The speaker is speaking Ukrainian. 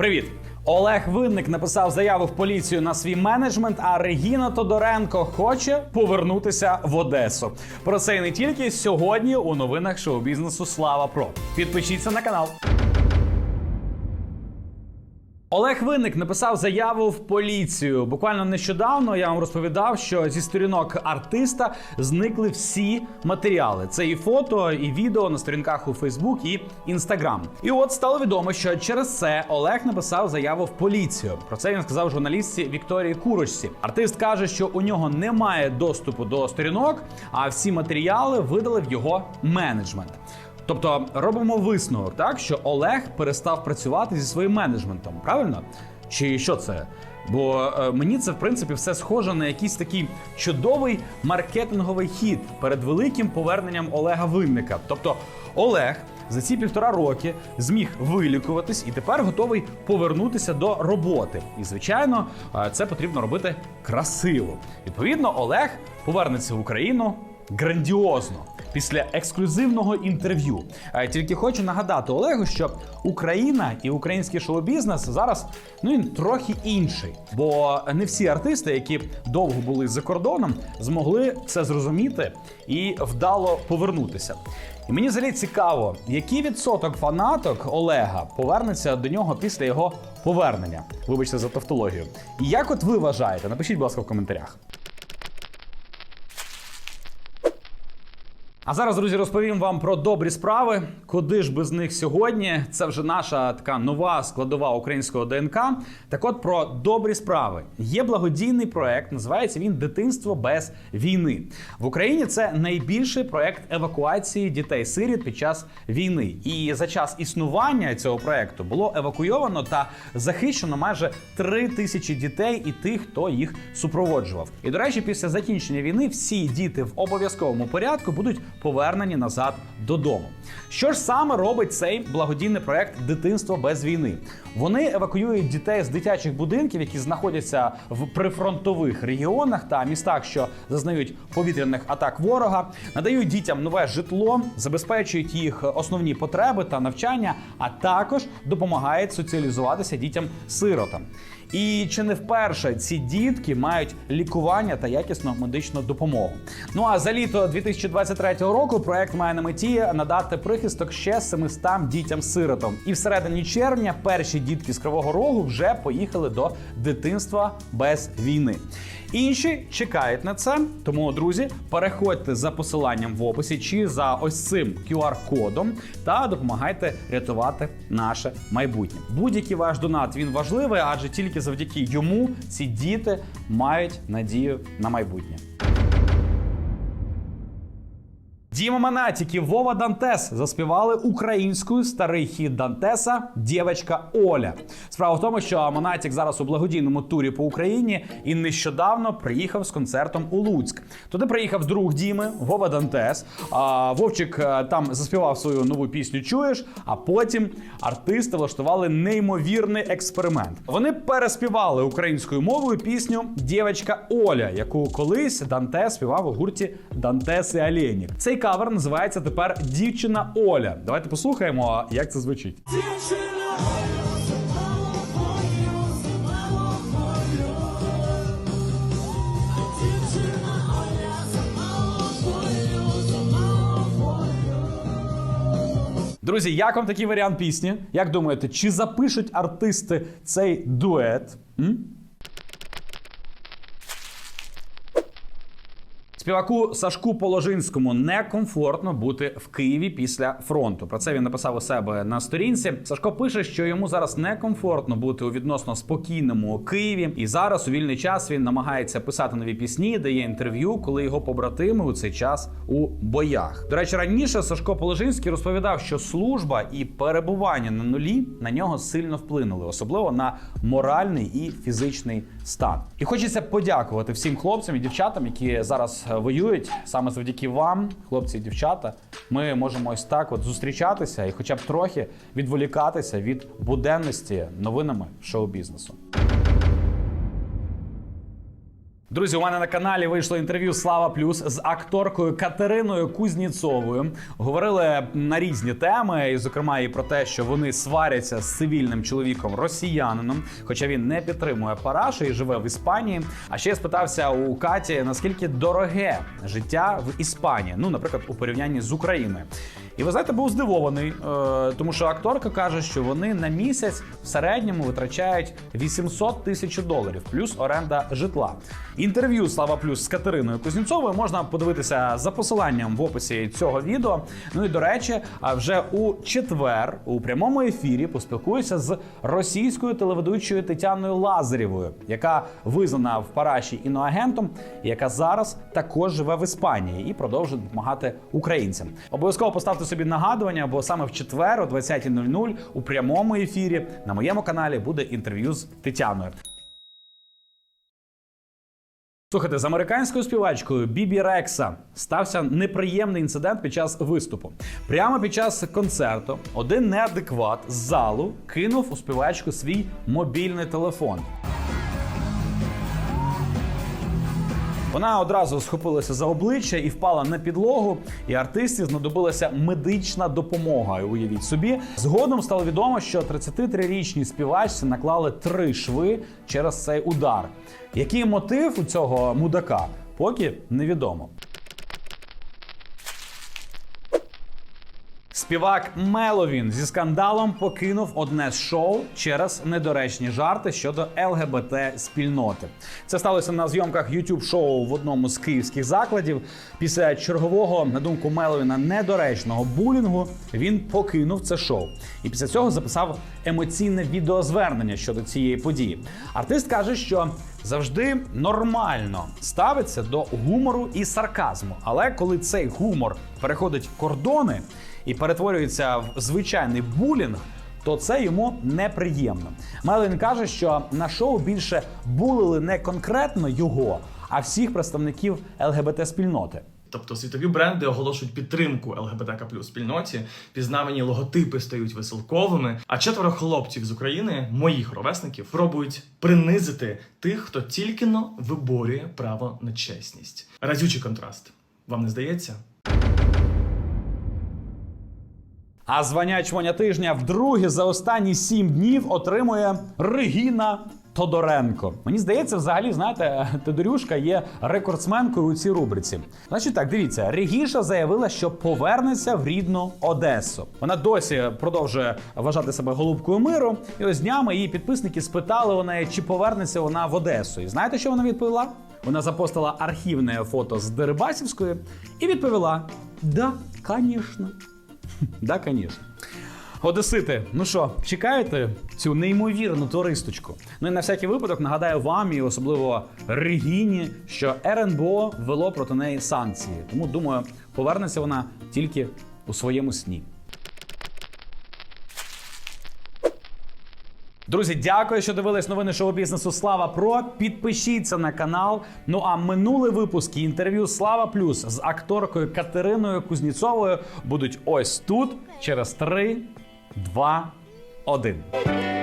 Привіт! Олег Винник написав заяву в поліцію на свій менеджмент, а Регіна Тодоренко хоче повернутися в Одесу. Про це і не тільки сьогодні у новинах шоу-бізнесу Слава Про. Підпишіться на канал. Олег Винник написав заяву в поліцію. Буквально нещодавно я вам розповідав, що зі сторінок артиста зникли всі матеріали. Це і фото, і відео на сторінках у Фейсбук і Інстаграм. І от стало відомо, що через це Олег написав заяву в поліцію. Про це він сказав журналістці Вікторії Курочці. Артист каже, що у нього немає доступу до сторінок, а всі матеріали видали в його менеджмент. Тобто робимо висновок, так що Олег перестав працювати зі своїм менеджментом, правильно? Чи що це? Бо е, мені це в принципі все схоже на якийсь такий чудовий маркетинговий хід перед великим поверненням Олега Винника. Тобто Олег за ці півтора роки зміг вилікуватись і тепер готовий повернутися до роботи. І звичайно, е, це потрібно робити красиво. Відповідно, Олег повернеться в Україну грандіозно після ексклюзивного інтерв'ю. Е, Тільки хочу нагадати Олегу, що Україна і український шоу-бізнес зараз ну він трохи інший, бо не всі артисти, які довго були за кордоном, змогли це зрозуміти і вдало повернутися. І мені взагалі цікаво, який відсоток фанаток Олега повернеться до нього після його повернення. Вибачте за тавтологію. І як от ви вважаєте? Напишіть, будь ласка, в коментарях. А зараз, друзі, розповім вам про добрі справи. Куди ж без них сьогодні? Це вже наша така нова складова українського ДНК. Так от про добрі справи. Є благодійний проект, називається він Дитинство без війни. В Україні це найбільший проект евакуації дітей-сиріт під час війни. І за час існування цього проекту було евакуйовано та захищено майже три тисячі дітей і тих, хто їх супроводжував. І до речі, після закінчення війни всі діти в обов'язковому порядку будуть повернені назад додому. Що ж саме робить цей благодійний проект Дитинство без війни? Вони евакуюють дітей з дитячих будинків, які знаходяться в прифронтових регіонах та містах, що зазнають повітряних атак ворога, надають дітям нове житло, забезпечують їх основні потреби та навчання, а також допомагають соціалізуватися дітям-сиротам. І чи не вперше ці дітки мають лікування та якісну медичну допомогу? Ну а за літо 2023 року проект має на меті надати прихисток ще 700 дітям-сиротам. І всередині червня перші дітки з Кривого Рогу вже поїхали до дитинства без війни. Інші чекають на це. Тому, друзі, переходьте за посиланням в описі чи за ось цим QR-кодом та допомагайте рятувати наше майбутнє. Будь-який ваш донат він важливий, адже тільки завдяки йому ці діти мають надію на майбутнє. Діма Манатік Вова Дантес заспівали українською старий хіт Дантеса Дівочка Оля. Справа в тому, що Монатік зараз у благодійному турі по Україні і нещодавно приїхав з концертом у Луцьк. Туди приїхав друг Діми Вова Дантес. А Вовчик е, там заспівав свою нову пісню Чуєш. А потім артисти влаштували неймовірний експеримент. Вони переспівали українською мовою пісню Дівочка Оля, яку колись Дантес співав у гурті Дантес і Олєнік. Цей кавер називається тепер Дівчина Оля. Давайте послухаємо, як це звучить. Дівчина. Друзі, як вам такий варіант пісні? Як думаєте, чи запишуть артисти цей дует? М? Співаку Сашку Положинському некомфортно бути в Києві після фронту. Про це він написав у себе на сторінці. Сашко пише, що йому зараз некомфортно бути у відносно спокійному Києві, і зараз у вільний час він намагається писати нові пісні, дає інтерв'ю, коли його побратими у цей час у боях. До речі, раніше Сашко Положинський розповідав, що служба і перебування на нулі на нього сильно вплинули, особливо на моральний і фізичний стан. І хочеться подякувати всім хлопцям і дівчатам, які зараз воюють саме завдяки вам, хлопці і дівчата. Ми можемо ось так от зустрічатися і, хоча б трохи відволікатися від буденності новинами шоу-бізнесу. Друзі, у мене на каналі вийшло інтерв'ю Слава Плюс з акторкою Катериною Кузніцовою. Говорили на різні теми, і зокрема і про те, що вони сваряться з цивільним чоловіком росіянином, хоча він не підтримує Парашу і живе в Іспанії. А ще я спитався у Каті, наскільки дороге життя в Іспанії, ну, наприклад, у порівнянні з Україною. І ви знаєте, був здивований, е, тому що акторка каже, що вони на місяць в середньому витрачають 800 тисяч доларів, плюс оренда житла. Інтерв'ю Слава Плюс з Катериною Кузнєцовою можна подивитися за посиланням в описі цього відео. Ну і до речі, а вже у четвер у прямому ефірі поспілкуюся з російською телеведучою Тетяною Лазарєвою, яка визнана в Параші іноагентом, яка зараз також живе в Іспанії і продовжує допомагати українцям. Обов'язково поставте собі нагадування, бо саме в четвер о 20.00 у прямому ефірі на моєму каналі буде інтерв'ю з Тетяною. Слухайте, з американською співачкою Бібі Рекса стався неприємний інцидент під час виступу. Прямо під час концерту один неадекват з залу кинув у співачку свій мобільний телефон. Вона одразу схопилася за обличчя і впала на підлогу. І артисті знадобилася медична допомога. Уявіть собі, згодом стало відомо, що 33-річній співачці наклали три шви через цей удар. Який мотив у цього мудака? Поки невідомо. Співак Меловін зі скандалом покинув одне з шоу через недоречні жарти щодо ЛГБТ спільноти. Це сталося на зйомках youtube шоу в одному з київських закладів. Після чергового, на думку Меловіна, недоречного булінгу він покинув це шоу. І після цього записав емоційне відеозвернення щодо цієї події. Артист каже, що завжди нормально ставиться до гумору і сарказму. Але коли цей гумор переходить кордони і перетворюється в звичайний булінг, то це йому неприємно. Мелин каже, що на шоу більше булили не конкретно його, а всіх представників ЛГБТ спільноти. Тобто світові бренди оголошують підтримку ЛГБТК плюс спільноті, пізнавані логотипи стають веселковими. А четверо хлопців з України, моїх ровесників, пробують принизити тих, хто тільки но виборює право на чесність. Разючий контраст. Вам не здається? А звання чвоня тижня вдруге за останні сім днів отримує Регіна Тодоренко. Мені здається, взагалі, знаєте, Тодорюшка є рекордсменкою у цій рубриці. Значить, так, дивіться, Регіша заявила, що повернеться в рідну Одесу. Вона досі продовжує вважати себе голубкою миру. І ось днями її підписники спитали у чи повернеться вона в Одесу. І знаєте, що вона відповіла? Вона запостила архівне фото з Дерибасівської і відповіла: Да, звісно. Да, звісно. Одесити, ну що, чекаєте цю неймовірну туристочку? Ну і на всякий випадок нагадаю вам і особливо Регіні, що РНБО ввело проти неї санкції. Тому думаю, повернеться вона тільки у своєму сні. Друзі, дякую, що дивились новини шоу бізнесу Слава Про. Підпишіться на канал. Ну а минулий випуск і інтерв'ю Слава Плюс з акторкою Катериною Кузніцовою будуть ось тут через 3, 2, 1.